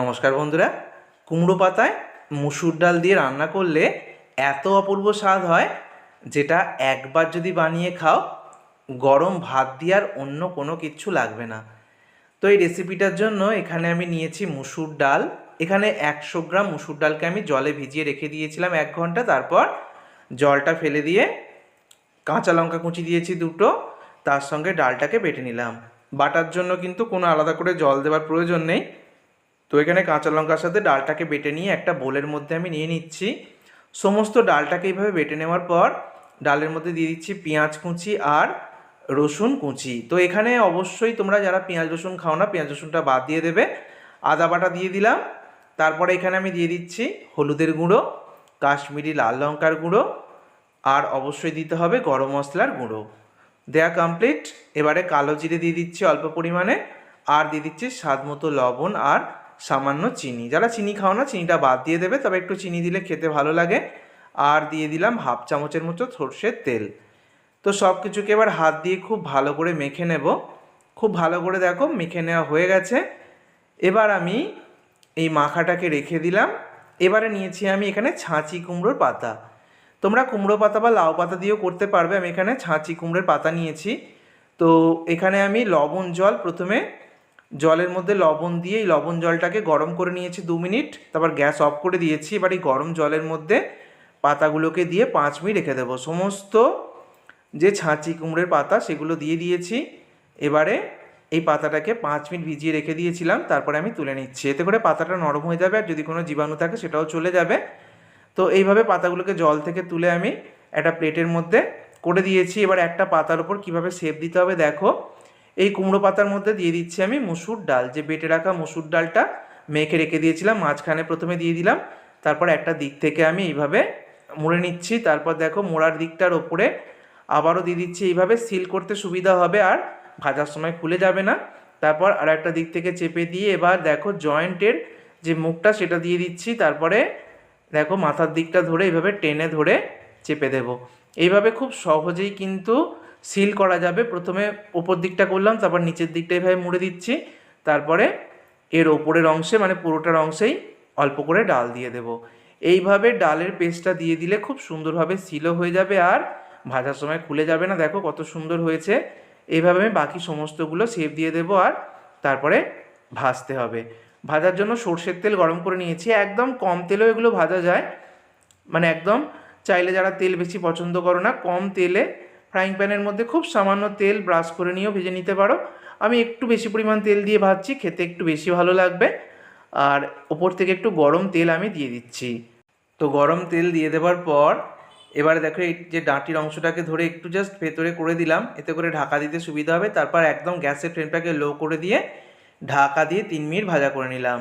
নমস্কার বন্ধুরা। কুমড়ো পাতায় মুসুর ডাল দিয়ে রান্না করলে এত অপূর্ব স্বাদ হয় যেটা একবার যদি বানিয়ে খাও, গরম ভাত দিয়ে আর অন্য কোনো কিচ্ছু লাগবে না। তো এই রেসিপিটার জন্য এখানে আমি নিয়েছি মুসুর ডাল। এখানে একশো গ্রাম মুসুর ডালকে আমি জলে ভিজিয়ে রেখে দিয়েছিলাম এক ঘণ্টা। তারপর জলটা ফেলে দিয়ে কাঁচা লঙ্কা কুচি দিয়েছি দুটো। তার সঙ্গে ডালটাকে বেটে নিলাম। বাটার জন্য কিন্তু কোনো আলাদা করে জল দেওয়ার প্রয়োজন নেই। তো এখানে কাঁচা লঙ্কার সাথে ডালটাকে বেটে নিয়ে একটা বোলের মধ্যে আমি নিয়ে নিচ্ছি। সমস্ত ডালটাকে এইভাবে বেটে নেওয়ার পর ডালের মধ্যে দিয়ে দিচ্ছি পেঁয়াজ কুচি আর রসুন কুচি। তো এখানে অবশ্যই তোমরা যারা পেঁয়াজ রসুন খাও না, পেঁয়াজ রসুনটা বাদ দিয়ে দেবে। আদা বাটা দিয়ে দিলাম। তারপরে এখানে আমি দিয়ে দিচ্ছি হলুদের গুঁড়ো, কাশ্মীরি লাল লঙ্কার গুঁড়ো আর অবশ্যই দিতে হবে গরম মশলার গুঁড়ো। দেয়া কমপ্লিট এবারে কালো জিরে দিয়ে দিচ্ছি অল্প পরিমাণে আর দিয়ে দিচ্ছি স্বাদ মতো লবণ আর সামান্য চিনি। যারা চিনি খাও না, চিনিটা বাদ দিয়ে দেবে, তবে একটু চিনি দিলে খেতে ভালো লাগে। আর দিয়ে দিলাম হাফ চামচের মতো সর্ষের তেল। তো সব কিছুকে এবার হাত দিয়ে খুব ভালো করে মেখে নেব। খুব ভালো করে দেখো, মেখে নেওয়া হয়ে গেছে। এবার আমি এই মাখাটাকে রেখে দিলাম। এবারে নিয়েছি আমি এখানে ছাঁচি কুমড়োর পাতা। তোমরা কুমড়ো পাতা বা লাউ পাতা দিয়েও করতে পারবে, আমি এখানে ছাঁচি কুমড়োর পাতা নিয়েছি। তো এখানে আমি লবণ, জল প্রথমে জলের মধ্যে লবণ দিয়ে এই লবণ জলটাকে গরম করে নিয়েছি দু মিনিট, তারপর গ্যাস অফ করে দিয়েছি। এবার এই গরম জলের মধ্যে পাতাগুলোকে দিয়ে পাঁচ মিনিট রেখে দেবো। সমস্ত যে ছাঁচি কুমড়োর পাতা সেগুলো দিয়ে দিয়েছি। এবারে এই পাতাটাকে পাঁচ মিনিট ভিজিয়ে রেখে দিয়েছিলাম, তারপরে আমি তুলে নিচ্ছি। এতে করে পাতাটা নরম হয়ে যাবে, আর যদি কোনো জীবাণু থাকে সেটাও চলে যাবে। তো এইভাবে পাতাগুলোকে জল থেকে তুলে আমি একটা প্লেটের মধ্যে করে দিয়েছি। এবার একটা পাতার উপর কীভাবে সেপ দিতে হবে দেখো। এই কুমড়ো পাতার মধ্যে দিয়ে দিচ্ছি আমি মুসুর ডাল। যে বেটে রাখা মুসুর ডালটা মেখে রেখে দিয়েছিলাম, মাঝখানে প্রথমে দিয়ে দিলাম। তারপর একটা দিক থেকে আমি এইভাবে মুড়ে নিচ্ছি। তারপর দেখো মোড়ার দিকটার ওপরে আবারও দিয়ে দিচ্ছি। এইভাবে সিল করতে সুবিধা হবে আর ভাজার সময় খুলে যাবে না। তারপর আর একটা দিক থেকে চেপে দিয়ে এবার দেখো জয়েন্টের যে মুখটা সেটা দিয়ে দিচ্ছি। তারপরে দেখো মাথার দিকটা ধরে এইভাবে টেনে ধরে চেপে দেব। এইভাবে খুব সহজেই কিন্তু সিল করা যাবে। প্রথমে ওপর দিকটা করলাম, তারপর নিচের দিকটা এভাবে মুড়ে দিচ্ছি। তারপরে এর ওপরের অংশে মানে পুরোটার অংশেই অল্প করে ডাল দিয়ে দেব। এইভাবে ডালের পেস্টটা দিয়ে দিলে খুব সুন্দরভাবে সিলও হয়ে যাবে আর ভাজার সময় খুলে যাবে না। দেখো কত সুন্দর হয়েছে। এইভাবে আমি বাকি সমস্তগুলো শেপ দিয়ে দেবো আর তারপরে ভাজতে হবে। ভাজার জন্য সর্ষের তেল গরম করে নিয়েছি। একদম কম তেলেও এগুলো ভাজা যায়। মানে একদম চাইলে যারা তেল বেশি পছন্দ করো না, কম তেলে ফ্রাইং প্যানের মধ্যে খুব সামান্য তেল ব্রাশ করে নিয়েও ভেজে নিতে পারো। আমি একটু বেশি পরিমাণ তেল দিয়ে ভাজছি, খেতে একটু বেশি ভালো লাগবে। আর ওপর থেকে একটু গরম তেল আমি দিয়ে দিচ্ছি। তো গরম তেল দিয়ে দেওয়ার পর, এবারে দেখো এই যে ডাঁটির অংশটাকে ধরে একটু জাস্ট ভেতরে করে দিলাম। এতে করে ঢাকা দিতে সুবিধা হবে। তারপর একদম গ্যাসের ফ্লেমটাকে লো করে দিয়ে ঢাকা দিয়ে তিন মিনিট ভাজা করে নিলাম।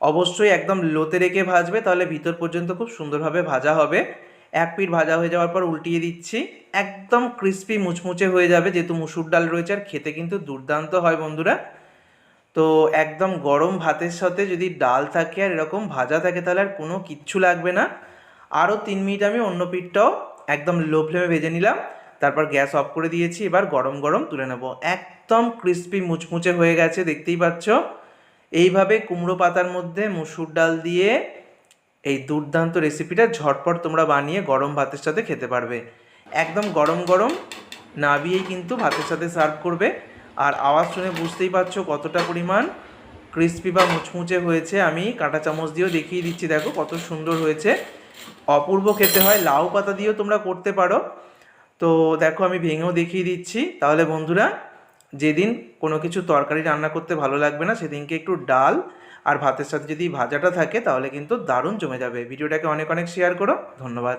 অবশ্যই একদম লোতে রেখে ভাজবে, তাহলে ভিতর পর্যন্ত খুব সুন্দরভাবে ভাজা হবে। এক পিঠ ভাজা হয়ে যাওয়ার পর উল্টিয়ে দিচ্ছি। একদম ক্রিস্পি মুচমুচে হয়ে যাবে, যেহেতু মুসুর ডাল রয়েছে আর খেতে কিন্তু দুর্দান্ত হয় বন্ধুরা। তো একদম গরম ভাতের সাথে যদি ডাল থাকে আর এরকম ভাজা থাকে তাহলে আর কোনো কিচ্ছু লাগবে না। আরও তিন মিনিট আমি অন্য পিঠটাও একদম লো ফ্লেমে ভেজে নিলাম। তারপর গ্যাস অফ করে দিয়েছি, এবার গরম গরম তুলে নেব। একদম ক্রিস্পি মুচমুচে হয়ে গেছে, দেখতেই পাচ্ছ। এইভাবে কুমড়ো পাতার মধ্যে মুসুর ডাল দিয়ে এই দুর্দান্ত রেসিপিটা ঝটপট তোমরা বানিয়ে গরম ভাতের সাথে খেতে পারবে। একদম গরম গরম নাবিয়েই কিন্তু ভাতের সাথে সার্ভ করবে। আর আওয়াজ শুনে বুঝতেই পারছ কতটা পরিমাণ ক্রিস্পি বা মুচমুচে হয়েছে। আমি কাঁটা চামচ দিয়েও দেখিয়ে দিচ্ছি, দেখো কত সুন্দর হয়েছে। অপূর্ব খেতে হয়, লাউ পাতা দিয়েও তোমরা করতে পারো। তো দেখো আমি ভেঙেও দেখিয়ে দিচ্ছি। তাহলে বন্ধুরা যেদিন কোনো কিছু তরকারি রান্না করতে ভালো লাগবে না, সেদিনকে একটু ডাল আর ভাতের সাথে যদি ভাজাটা থাকে, তাহলে কিন্তু দারুণ জমে যাবে। ভিডিওটাকে অনেক অনেক শেয়ার করো। ধন্যবাদ।